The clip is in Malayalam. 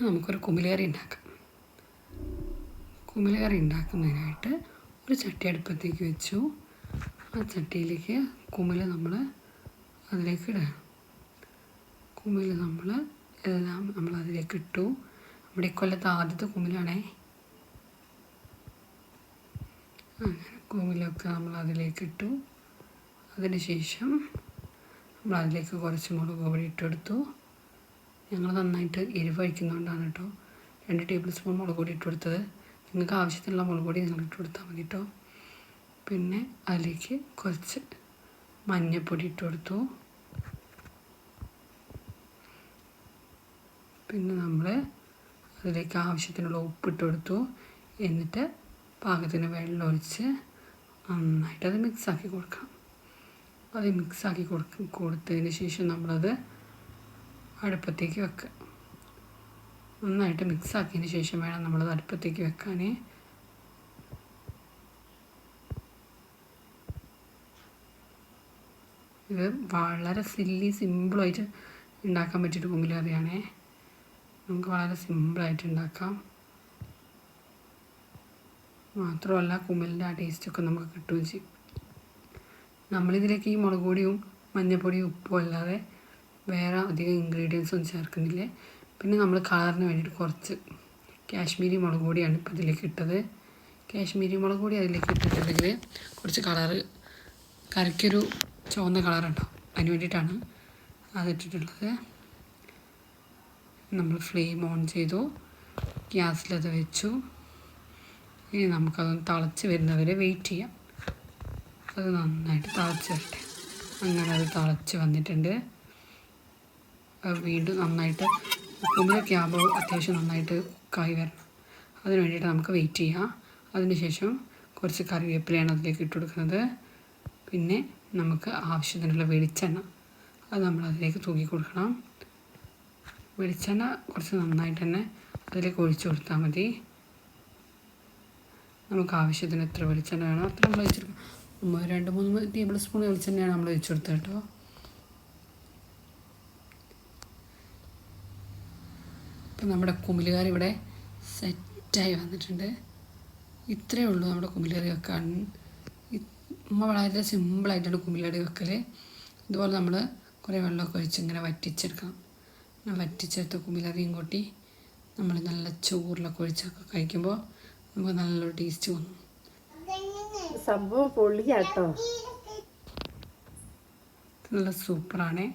നമുക്കൊരു കുമിലേറി ഉണ്ടാക്കാം. കുമിലേറി ഉണ്ടാക്കുന്നതിനായിട്ട് ഒരു ചട്ടി അടുപ്പത്തേക്ക് വെച്ചു. ആ ചട്ടിയിലേക്ക് കുമില നമ്മൾ അതിലേക്ക് ഇടുക. കുമില നമ്മൾ എല്ലാം നമ്മൾ അതിലേക്ക് ഇട്ടു. നമ്മുടെ കൊല്ലത്തെ ആദ്യത്തെ കുമിലാണേ അങ്ങനെ കുമിലൊക്കെ നമ്മൾ അതിലേക്ക് ഇട്ടു. അതിന് ശേഷം നമ്മൾ അതിലേക്ക് കുറച്ച് മുളക് പൊടി ഇട്ടെടുത്തു ഞങ്ങൾ നന്നായിട്ട് എരിവ് കഴിക്കുന്നതുകൊണ്ടാണ് കേട്ടോ. രണ്ട് ടേബിൾ സ്പൂൺ മുളക് പൊടി ഇട്ട് കൊടുത്തത് നിങ്ങൾക്ക് ആവശ്യത്തിനുള്ള മുളക് പൊടി നിങ്ങൾ ഇട്ട് കൊടുത്താൽ മതി കേട്ടോ. പിന്നെ അതിലേക്ക് കുറച്ച് മഞ്ഞൾപ്പൊടി ഇട്ട് കൊടുത്തു. പിന്നെ നമ്മൾ അതിലേക്ക് ആവശ്യത്തിനുള്ള ഉപ്പ് ഇട്ട് കൊടുത്തു. എന്നിട്ട് പാകത്തിന് വെള്ളം ഒഴിച്ച് നന്നായിട്ട് അത് മിക്സാക്കി കൊടുക്കാം. അത് മിക്സാക്കി കൊടുക്ക കൊടുത്തതിന് ശേഷം നമ്മളത് അടുപ്പത്തേക്ക് വെക്കുക നന്നായിട്ട് മിക്സ് ആക്കിയതിന് ശേഷം വേണം നമ്മൾ അടുപ്പത്തേക്ക് വെക്കാൻ ഇത് വളരെ സില്ലി സിമ്പിളായിട്ട് ഉണ്ടാക്കാൻ പറ്റിയൊരു കുമ്പിലറിയാണേ നമുക്ക് വളരെ സിമ്പിളായിട്ട് ഉണ്ടാക്കാം മാത്രമല്ല കുമ്പിലിന്റെ ആ ടേസ്റ്റൊക്കെ നമുക്ക് കിട്ടുകയും ചെയ്യും. നമ്മളിതിലേക്ക് ഈ മുളക് പൊടിയും മഞ്ഞൾപ്പൊടിയും ഉപ്പും അല്ലാതെ വേറെ അധികം ഇൻഗ്രീഡിയൻസ് ഒന്നും ചേർക്കുന്നില്ല. പിന്നെ നമ്മൾ കളറിന് വേണ്ടിയിട്ട് കുറച്ച് കാശ്മീരി മുളക് പൊടിയാണ് ഇപ്പോൾ ഇതിലേക്ക് ഇട്ടത്. കാശ്മീരി മുളക് പൊടി അതിലേക്ക് ഇട്ടിട്ടുണ്ടെങ്കിൽ കുറച്ച് കളറ് കറിക്കൊരു ചുവന്ന കളറുണ്ടാവും അതിന് വേണ്ടിയിട്ടാണ് അതിട്ടിട്ടുള്ളത് നമ്മൾ ഫ്ലെയിം ഓൺ ചെയ്തു. ഗ്യാസിലത് വെച്ചു. ഇനി നമുക്കതൊന്ന് തിളച്ച് വരുന്നവരെ വെയിറ്റ് ചെയ്യാം. അത് നന്നായിട്ട് തിളച്ച് വരട്ടെ. അങ്ങനെ അത് തിളച്ച് വന്നിട്ടുണ്ട്. വീണ്ടും നന്നായിട്ട് കുമ്പിലൊക്കെ ആകുമ്പോൾ അത്യാവശ്യം നന്നായിട്ട് കായ് വരണം. അതിന് വേണ്ടിയിട്ട് നമുക്ക് വെയിറ്റ് ചെയ്യാം. അതിനുശേഷം കുറച്ച് കറിവേപ്പിലയാണ് അതിലേക്ക് ഇട്ട് കൊടുക്കുന്നത്. പിന്നെ നമുക്ക് ആവശ്യത്തിനുള്ള വെളിച്ചെണ്ണ അത് നമ്മൾ അതിലേക്ക് തൂക്കി കൊടുക്കണം. വെളിച്ചെണ്ണ കുറച്ച് നന്നായിട്ട് തന്നെ അതിലേക്ക് ഒഴിച്ചു കൊടുത്താൽ മതി. നമുക്ക് ആവശ്യത്തിന് എത്ര വെളിച്ചെണ്ണ വേണോ? അത്ര നമ്മൾ ഒഴിച്ചെടുക്കാം രണ്ട് മൂന്ന് ടേബിൾ സ്പൂൺ വെളിച്ചെണ്ണയാണ് നമ്മൾ ഒഴിച്ചു കൊടുത്തത് കേട്ടോ. ഇപ്പം നമ്മുടെ കുമിലുകാർ ഇവിടെ സെറ്റായി വന്നിട്ടുണ്ട്. ഇത്രയേ ഉള്ളൂ നമ്മുടെ കുമിലുകറി വെക്കാൻ. ഉമ്മ വളരെ സിമ്പിളായിട്ടാണ് കുമിലുകറി വെക്കൽ ഇതുപോലെ നമ്മൾ കുറേ വെള്ളമൊക്കെ ഒഴിച്ച് ഇങ്ങനെ വറ്റിച്ചെടുക്കണം. അങ്ങനെ വറ്റിച്ചെടുത്ത് കുമിലറിയും കൂട്ടി നമ്മൾ നല്ല ചോറിലൊക്കെ ഒഴിച്ചൊക്കെ കഴിക്കുമ്പോൾ നമുക്ക് നല്ലൊരു ടേസ്റ്റ് തോന്നും സംഭവം പൊള്ളിയാട്ടോ നല്ല സൂപ്പറാണ്